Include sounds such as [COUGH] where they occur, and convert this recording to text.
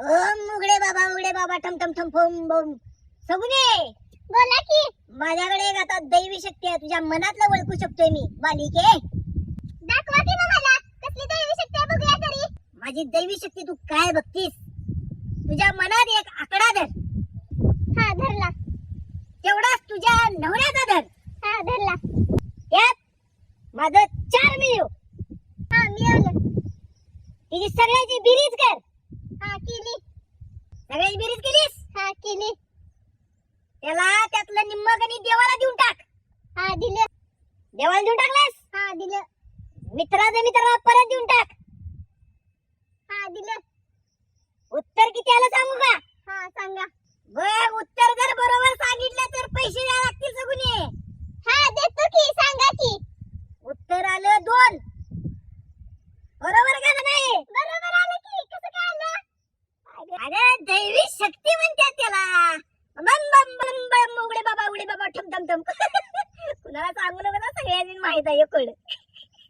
ओम उघडे बाबा उघडे बाबा ठम ठम ठम फम बम. सगुने बोला की. माझ्याकडे एक आता दैवी शक्ती आहे. तुझ्या मनातलं ओळखू शकतोय मी बालिके. दाखवा की मग मला. कसली दैवी शक्ती आहे बघूया तरी. माझी दैवी शक्ती तू काय बघतीस? तुझ्या मनात एक आकडा धर. हा धरला. तेवढाच तुझ्या नवऱ्याचा धर. हा धरला. त्यात माझं चार मिळव. हा मिळवलं. तिची सगळ्याची बिरीज कर. केली. सगळ्याची बिरीज केलीस? हा केली. त्याला त्यातलं निम्म गणित देवाला देऊन टाक. हा दिलं. देवाला देऊन टाकलास? हा दिलं. मित्राचं मित्राला परत देऊन टाक. हा दिलं. उत्तर किती आलं सांगू का? हा सांगा. बघ उत्तर जर बरोबर सांगितलं तर पैसे द्यावे लागतील सगुने हा देतो की सांगा की. उत्तर आलं दोन. बरोबर का नाही बरोबर आलं की कसं काय आलं अरे दैवी शक्ती म्हणतात त्याला. बम बम बम बम उघडे बाबा उघडे बाबा ठम ठम ठम. [LAUGHS] कुणाला सांगू नका ना, सगळ्यांनी माहीत आहे कळ